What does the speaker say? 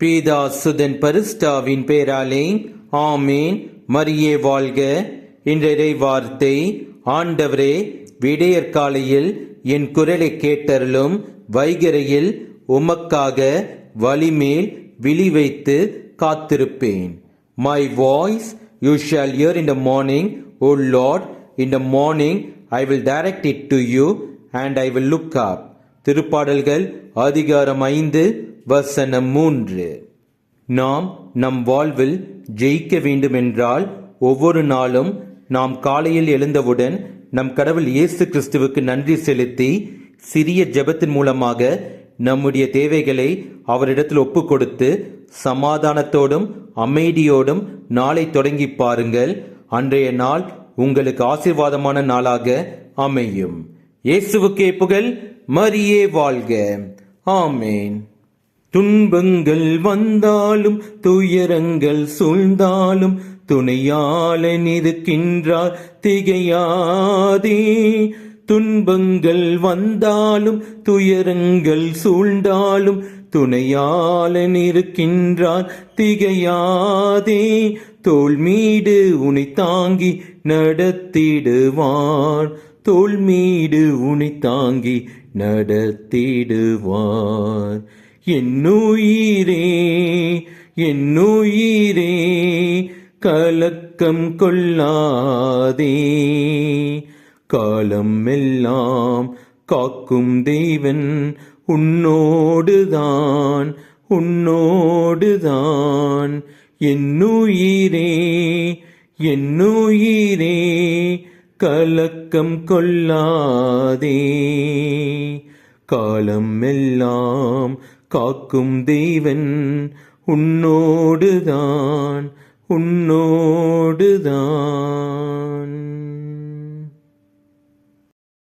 பீதா சுதன் பரிஸ்டாவின் பேராலே ஆமேன். மரியே வாழ்க. இன்றைய வார்த்தை ஆண்டவரே விடையற்காலையில் என் குரலை கேட்டருளும். வைகரையில் உமக்காக வலிமேல் விழி வைத்து காத்திருப்பேன். My voice you shall hear in the morning O Lord in the morning I will direct it to you and I will look up திருப்பாடல்கள் அதிகாரம் ஐந்து வசனம் மூன்று. நாம் நம் வாழ்வில் ஜெயிக்க வேண்டுமென்றால் ஒவ்வொரு நாளும் நாம் காலையில் எழுந்தவுடன் நம் கடவுள் இயேசு கிறிஸ்துவுக்கு நன்றி செலுத்தி சிறிய ஜெபத்தின் மூலமாக நம்முடைய தேவைகளை அவரிடத்தில் ஒப்பு கொடுத்து சமாதானத்தோடும் அமைதியோடும் நாளை தொடங்கி பாருங்கள். அன்றைய நாள் உங்களுக்கு ஆசீர்வாதமான நாளாக அமையும். இயேசுவுக்கே புகழ் மரியே வாழ்க. ஆமேன். துன்பங்கள் வந்தாலும் துயரங்கள் சூழ்ந்தாலும் துணையாளன் இருக்கின்றார் திகையாதே. துன்பங்கள் வந்தாலும் துயரங்கள் சூழ்ந்தாலும் துணையாளன் இருக்கின்றார் திகையாதே. தோல் உனி உனை தாங்கி நடத்திடுவார் தோல் மீது உனை தாங்கி நடத்திடுவார். என்னுயிரே என்னுயிரே கலக்கம் கொள்ளாதே. காலம் எல்லாம் காக்கும் தெய்வன் உன்னோடுதான் உன்னோடுதான். என்னுயிரே என்னுயிரே கலக்கம் கொள்ளாதே. காலம் எல்லாம் காக்கும் தெய்வன் உன்னோடுதான் உன்னோடுதான்.